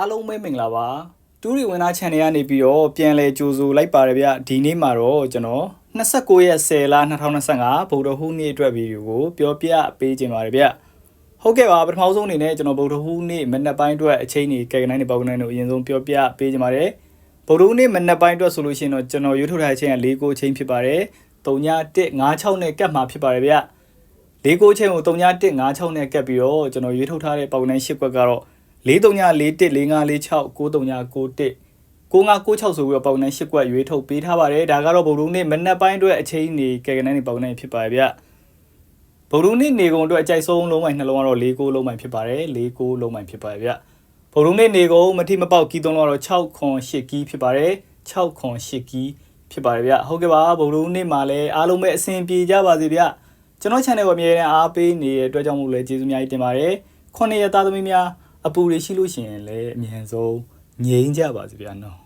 အားလုံးပဲမင်္ဂလာပါတူရီဝင်သား channel ကနေပြီးတော့ပြန်လဲကြိုဆိုလိုက်ပါတယ်ဗျဒီနေ့မှာတော့ကျွန်တော်29ရက်10လ2025ဗုဒ္ဓဟူးနေ့အတွက်ဗီဒီယိုကိုပြောပြပေးခြင်းပါတယ်ဗျဟုတ်ကဲ့ပါပထမဆုံးအနေနဲ့ကျွန်တော်ဗုဒ္ဓဟူးနေ့မနက်ပိုင်းအတွက်အချိန်ကြီးကဲကနိုင်နေပေါကနိုင်တို့အရင်ဆုံးပြောပြပေးခြင်းပါတယ်ဗုဒ္ဓဟူးနေ့မနက်ပိုင်းအတွက်ဆိုလို့ရှိရင်တော့ကျွန်တော်ရွေးထုတ်ထားတဲ့အချိန်က၄ကိုအချိန်ဖြစ်ပါတယ်39156နဲ့ကတ်မှာဖြစ်ပါတယ်ဗျ၄ကိုအချိန်ကို39156နဲ့ကတ်ပြီးတော့ကျွန်တော်ရွေးထုတ်ထားတဲ့ပေါကနိုင်၈ကွက်ကတော့ 43414546 9391 9596ဆိုပြီးတော့ပေါင်နှံ၈ကွက်ရွေးထုတ်ပေးထားပါတယ်ဒါကတော့ဗုဒ္ဓဦးနေ့မနက်ပိုင်းအတွက်အချိန်နေကဲကနန်းနေပေါင်နှံဖြစ်ပါတယ်ဗျဗုဒ္ဓဦးနေ့နေကုန်အတွက်အကြိုက်ဆုံးလုံးပိုင်းနှလုံးကတော့၄ကိုလုံးပိုင်းဖြစ်ပါတယ်၄ကိုလုံးပိုင်းဖြစ်ပါတယ်ဗျဗုဒ္ဓဦးနေ့နေကုန်မထိမပေါက်ကီးသုံးလုံးကတော့6ခွန်8ကီးဖြစ်ပါတယ်6ခွန်8ကီးဖြစ်ပါတယ်ဗျဟုတ်ကဲ့ပါဗုဒ္ဓဦးနေ့မှာလည်းအားလုံးပဲအဆင်ပြေကြပါစေဗျကျွန်တော် channel ကိုအမြဲတမ်းအားပေးနေတဲ့အတွက်ကြောင့်မို့လဲကျေးဇူးအများကြီးတင်ပါတယ်ခုနှစ်ရသားသမီးများ အပူတွေရှိလို့ရှိရင်လည်းအမြင်ဆုံးငြိမ်းကြပါစေဗျာနော်